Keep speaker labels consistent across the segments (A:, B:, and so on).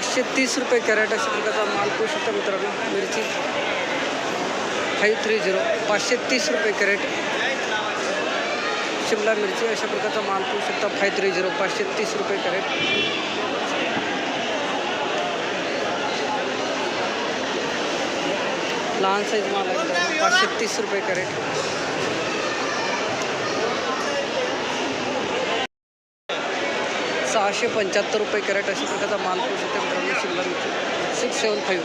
A: पाचशे तीस रुपये कॅरेट अशा प्रकारचा माल पोहू शकता मित्रांनो. मिरची फाईव्ह थ्री झिरो पाचशे तीस रुपये कॅरेट. शिमला मिरची अशा प्रकारचा माल पोहू शकता. फाय थ्री झिरो पाचशे तीस रुपये कॅरेट. लहान साईज माल आहे पाचशे तीस रुपये कॅरेट. सहाशे पंच्याहत्तर रुपये कॅरेट अशा प्रकारचा माल पाहू शकता मित्रांनो शिमला मिरची. सिक्स सेवन फाईव्ह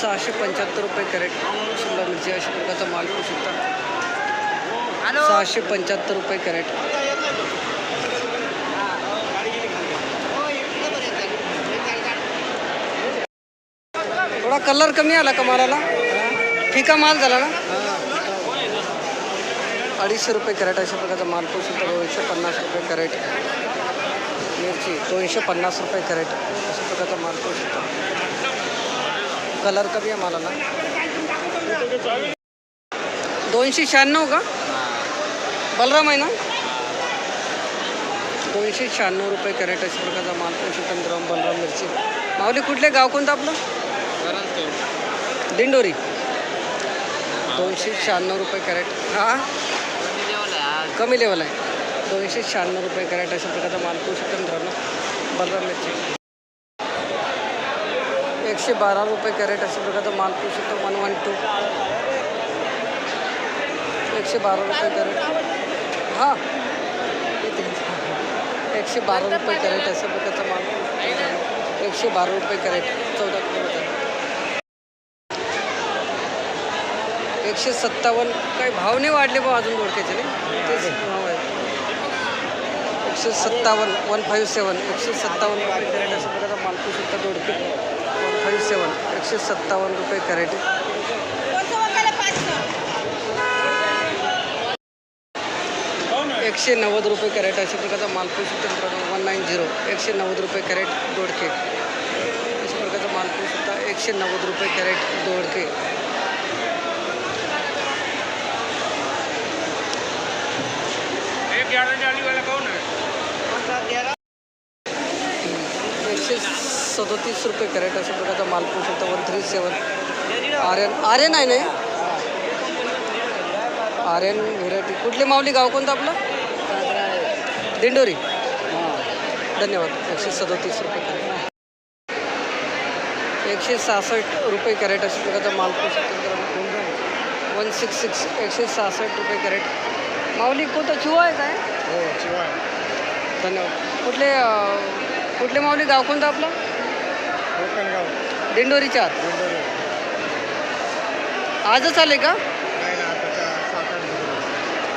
A: सहाशे पंच्याहत्तर रुपये कॅरेट शिमला मिरची अशा प्रकारचा माल पाहू शकता सहाशे पंच्याहत्तर रुपये कॅरेट. थोडा कलर कमी आला का मालाला? फिका माल झाला ना? अडीचशे रुपये कॅरेट अशा प्रकारचा माल पाहू शकता दोनशे पन्नास रुपये कॅरेट. मिरची दोनशे पन्नास रुपये कॅरेट. अशा प्रकारचा माल करू शकता कलर कमी आहे मालाला. दोनशे शहाण्णव का? बलराम आहे ना? दोनशे शहाण्णव रुपये कॅरेट अशा प्रकारचा माल करू शकतो मित्रांनो बलराम मिरची. माऊली कुठले गाव कोणतं आपलं? दिंडोरी. दोनशे शहाण्णव रुपये कॅरेट. हा? कमी लेवल आहे दोनशे शहाण्णव रुपये कॅरेट अशा प्रकारचा माल पाहू शकता मित्रांनो. बलराम मिरची. एकशे बारा रुपये कॅरेट अशा प्रकारचा माल पाहू शकता वन वन टू. एकशे बारा रुपये कॅरेट हां. एकशे बारा रुपये कॅरेट अशा प्रकारचा माल एकशे बारा रुपये कॅरेट चौदा किलोमीटर एकशे सत्तावन्न. काही भाव नाही वाढले बा अजून दोडक्याचे नाही? तेच. आहे एकशे सत्तावन्न वन फाईव्ह सेवन एकशे सत्तावन्न रुपये कॅरेट अशा प्रकारचा माल दोडके. वन फाईव्ह सेवन एकशे सत्तावन्न रुपये कॅरेट. एकशे नव्वद रुपये कॅरेट अशा प्रकारचा माल पाहू शकता वन नाईन झिरो एकशे नव्वद रुपये कॅरेट दोडके. अशा प्रकारचा माल पाहू एकशे नव्वद रुपये कॅरेट दोडके. एकशे सदोतीस रुपये कॅरेट अशा प्रकारचा माल पोहू शकता one three seven Aryan Aryan आहे नाही आर्यन व्हेरायटी कुठली माऊली गाव कोणतं आपलं? दिंडोरी. धन्यवाद. एकशे सदोतीस रुपये कॅरेट. एकशे सहासष्ट रुपये कॅरेट अशा प्रकारचा माल पोहू शकतो वन सिक्स सिक्स. एकशे सहासष्ट रुपये कॅरेट. माऊली कोणतं चिवा आहे काय? हो धन्यवाद. कुठले कुठले माऊली गाव कोणतं आपलं? दिंडोरीच्या आत आजच आले का?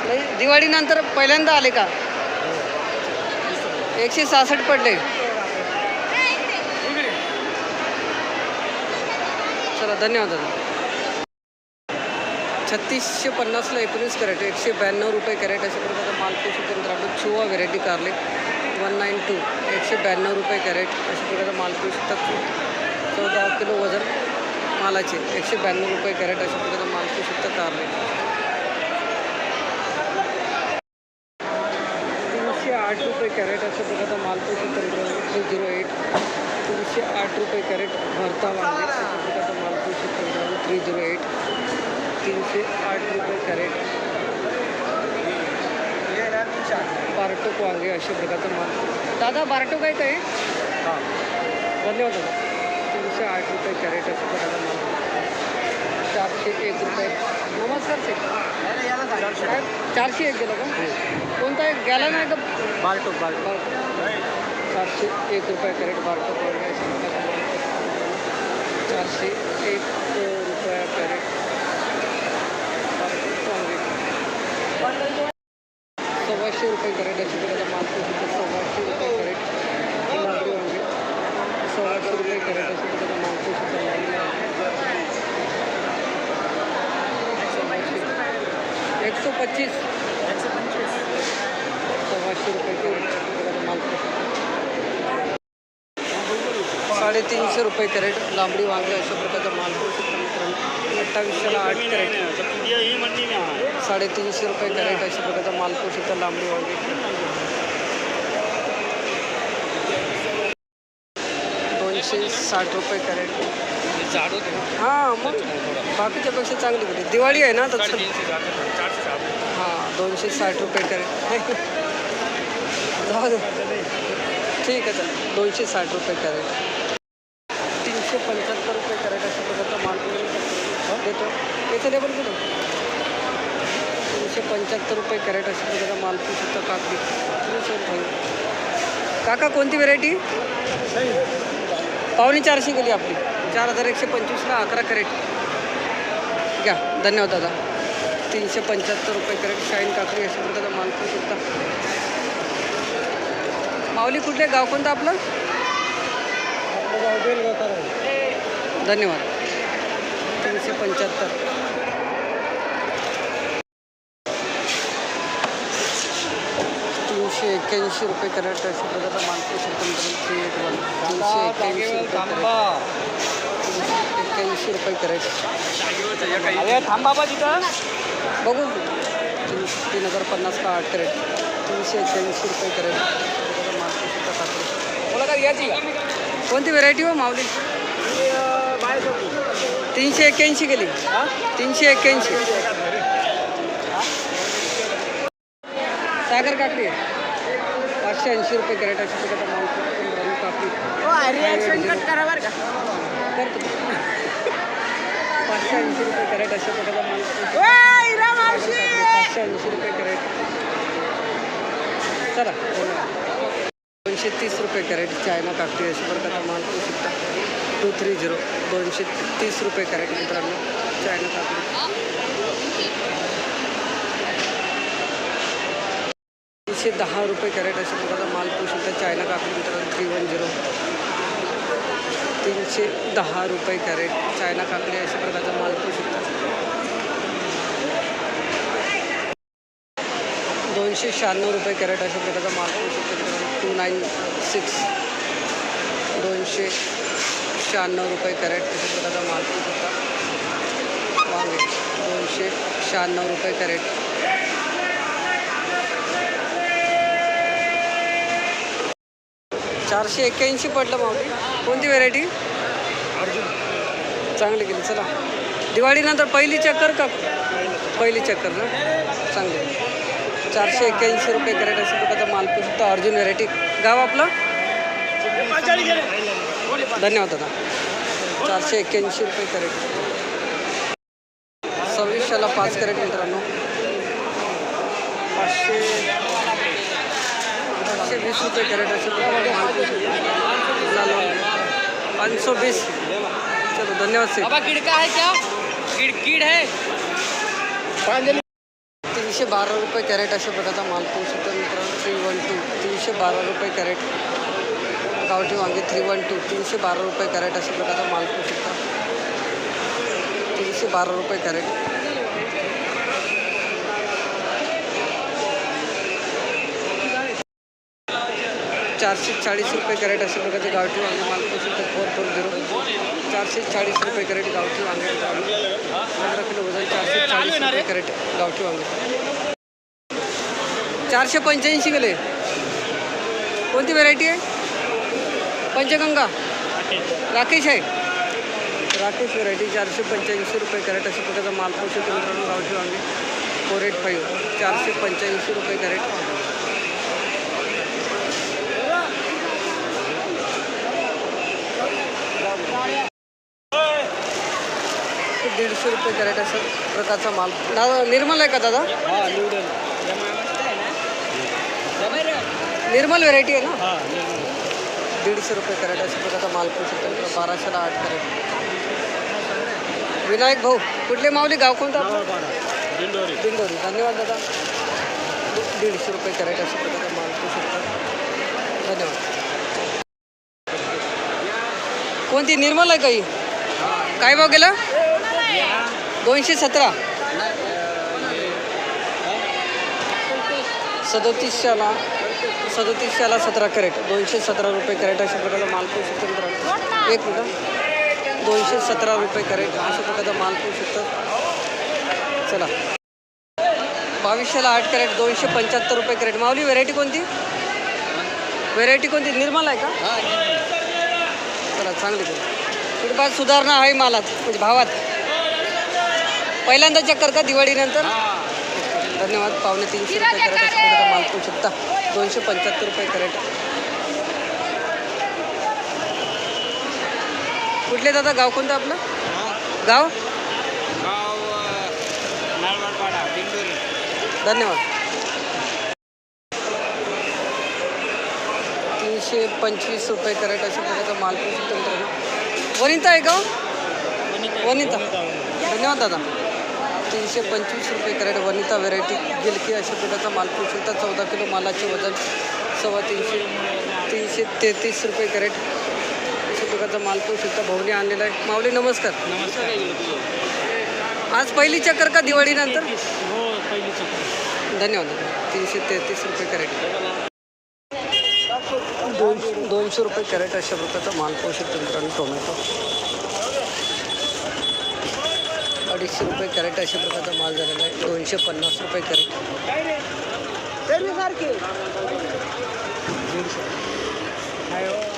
A: नाही दिवाळीनंतर पहिल्यांदा आले का? एकशे सहासष्ट पडले. चला धन्यवाद दादा. छत्तीसशे पन्नासला एकोणीस कॅरेट एकशे ब्याण्णव रुपये कॅरेट अशा प्रकारचा माल पोषक मित्रांनो चुवा व्हेरायटी कारले वन नाईन टू एकशे ब्याण्णव रुपये कॅरेट अशा प्रकारचा माल पोषू शकतात चौदा किलो वजन मालाचे एकशे ब्याण्णव रुपये कॅरेट अशा प्रकारचा माल पोषू शकतात कारले तीनशे आठ रुपये कॅरेट अशा प्रकारचा माल पोषू थ्री झिरो एट तीनशे आठ रुपये कॅरेट भरता वांगे अशा प्रकारचा माल पोषू थ्री झिरो एट तीनशे आठ रुपये कॅरेट बारटोक वांगे अशा प्रकारचा माल दादा बारटोक आहे काय धन्यवाद दादा। तीनशे आठ रुपये कॅरेट अशा प्रकारचा माल चारशे एक रुपये नमस्कार काय चारशे एक गेलं का? कोणता एक? गेला नाही का बारटोक बारटोक चारशे एक रुपये कॅरेट बारटोक वांगे अशा प्रकारचा माल चारशे एक रुपया कॅरेट एकशे पच्चीस। सव्वाशे रुपये कॅरेट अशा प्रकारचा माल पोहोचतो साडेतीनशे रुपये कॅरेट लांबडी वांगे अशा प्रकारचा माल। पोहोचतो मित्रांनो अठ्ठावीसशेला आठ कॅरेट। साडेतीनशे रुपये कॅरेट अशा प्रकारचा मालपोश इथं लांबडी वांगे चारशे साठ रुपये कॅरेट।
B: जाड होते
A: हां मग बाकीच्यापेक्षा चांगली होती दिवाळी आहे ना तर.
B: साठ
A: हां दोनशे साठ रुपये कॅरेट जाऊ दे. ठीक आहे चालेल दोनशे साठ रुपये कॅरेट तीनशे पंच्याहत्तर रुपये कॅरेट अशा प्रकारचा माल देतो. लेबल कुठं? तीनशे पंच्याहत्तर रुपये कॅरेट अशा प्रकारचा माल तू सुद्धा काकडी काका कोणती व्हेरायटी पावणे चारशे गेली आपली. चार हजार एकशे पंचवीसला अकरा कॅरेट. धन्यवाद दादा. तीनशे पंच्याहत्तर रुपये करेक्ट शाईन काकडी अशा प्रकारचा माल करू शकता माऊली कुठले? गाव कोणतं आपलं? धन्यवाद. तीनशे पंच्याहत्तर. तीनशे एक्क्याऐंशी रुपये कॅरेट अशा प्रकारचा मालपूर थ्री एट वन तीनशे एक्क्याऐंशी रुपये एक्क्याऐंशी रुपये कॅरेट.
B: अरे थांब बाबा तिथं.
A: बघू. तीन तीन हजार पन्नास का आठ कॅरेट. तीनशे एक्क्याऐंशी रुपये कॅरेट. काकडी
B: काय घ्यायची का?
A: कोणती व्हेरायटी हो माऊली? तीनशे एक्क्याऐंशी गेली. तीनशे एक्क्याऐंशी. सागर काकडी. आहे पाचशे ऐंशी रुपये कॅरेट अशा माल पंधरा पाचशे ऐंशी रुपये कॅरेट अशा प्रकारचा माल पाचशे ऐंशी रुपये कॅरेट. चला दोनशे तीस रुपये कॅरेट चायना काकडी अशा प्रकारचा माल करू शकता. टू थ्री झिरो दोनशे तीस रुपये कॅरेट मित्रांनो चायना काकडी. तीनशे दहा रुपये कॅरेट अशा प्रकारचा माल करू शकता चायना काकडी मित्रांनो थ्री वन झिरो. तीनशे दहा रुपये कॅरेट चायना काकडी अशा प्रकारचा माल करू शकता दोनशे शहाण्णव रुपये कॅरेट अशा प्रकारचा माल करू शकता टू नाईन सिक्स दोनशे शहाण्णव रुपये कॅरेट अशा प्रकारचा माल करू शकता वांगे दोनशे शहाण्णव रुपये कॅरेट. चारशे एक्क्याऐंशी पडलं मावली कोणती व्हेरायटी चांगली गेली चला. दिवाळीनंतर पहिली चक्कर का? पहिली चक्कर ना? चांगली. चारशे एक्क्याऐंशी रुपये कॅरेट अशा प्रकारचा माल सुद्धा अर्जुन व्हेरायटी गाव आपलं? धन्यवाद दादा. चारशे एक्क्याऐंशी रुपये कॅरेट सव्वीसशेला पाच कॅरेट मित्रांनो. पाचशे पाचशे वीस रुपये कॅरेट माल पाँच सौ बीस। चलो धन्यवाद से
B: बाबा कीड है क्या? कीड कीड है।
A: तीनशे बारा रुपये कॅरेट अशा प्रकारचा माल पोहू शकतो मित्रांनो थ्री वन टू तीनशे बारा रुपये कॅरेट। गावठी वांगे थ्री वन टू तीनशे बारा रुपये कॅरेट अशा प्रकारचा माल पोहू शकता तीनशे बारा रुपये कॅरेट। चारशे चाळीस रुपये कॅरेट अशा प्रकारचे गावठी वांगे माल तर फोर फोर झिरो. चारशे चाळीस रुपये कॅरेट गावठी वांगे. पंधरा किलो वजन चारशे चाळीस रुपये कॅरेट गावठी वांगे. चारशे पंच्याऐंशी गेले कोणती व्हरायटी आहे? पंचगंगा. राकेश आहे. राकेश व्हेरायटी चारशे पंच्याऐंशी रुपये कॅरेट अशा प्रकारचा माल पोषक गावठी वांगे. फोर एट फाईव्ह चारशे पंच्याऐंशी रुपये कॅरेट. दीडशे रुपये कॅरेट अशा प्रकारचा माल. दादा निर्मल आहे का दादा? निर्मल व्हेरायटी आहे ना? दीडशे रुपये कॅरेट अशा प्रकारचा माल पोषक मित्रांनो बाराशेला आठ कॅरेट. विनायक भाऊ कुठले माऊली? गाव कोणतं? दिंडोरी. धन्यवाद दादा. दीडशे रुपये कॅरेट अशा प्रकारचा माल पोषक धन्यवाद. कोणती? निर्मल आहे काही काय भाव गेला? दोनशे सतरा. सदोतीसशेला सदोतीसशेला सतरा कॅरेट. दोनशे सतरा रुपये कॅरेट अशा प्रकारचा माल पोहू शकतो मित्रांनो. एक मिनिट. दोनशे सतरा रुपये कॅरेट अशा प्रकारचा माल पोहू शकतो. चला. बावीसशेला आठ कॅरेट दोनशे पंच्याहत्तर रुपये कॅरेट. माऊली व्हेरायटी कोणती? व्हेरायटी कोणती? निर्मल आहे का? चला चांगली. सुधारणा आहे मालात म्हणजे भावात. पहिल्यांदा चक्कर का दिवाळीनंतर? धन्यवाद पावणे तीनशे रुपये कॅरेट अशा प्रकारचा माल पाहू शकता. दोनशे पंच्याहत्तर रुपये कॅरेट. कुठले दादा गाव कोणतं आपलं? गाव? धन्यवाद. तीनशे पंचवीस रुपये कॅरेट अशा प्रकारचा माल पाहू शकता मित्रांनो. वनिता आहे का हो? वनिता. धन्यवाद दादा. तीनशे पंचवीस रुपये कॅरेट वनिता व्हेरायटी गिलकी अशा प्रकारचा माल शकता चौदा किलो मालाचे वजन सव्वा तीनशे तीनशे तेहतीस रुपये कॅरेट अशा प्रकारचा माल शकता भाऊने आणलेला आहे. माऊली नमस्कार.
B: नमस्कार
A: आज पहिली चक्कर का दिवाळीनंतर?
B: हो पहिली चक्कर.
A: धन्यवाद. तीनशे तेहतीस रुपये कॅरेट. दोनशे दोनशे रुपये कॅरेट अशा प्रकारचा माल शकतो मित्रांनो टोमॅटो. अडीचशे रुपये कॅरेट अशा प्रकारचा माल झालेला आहे. दोनशे पन्नास रुपये कॅरेट. दीडशे.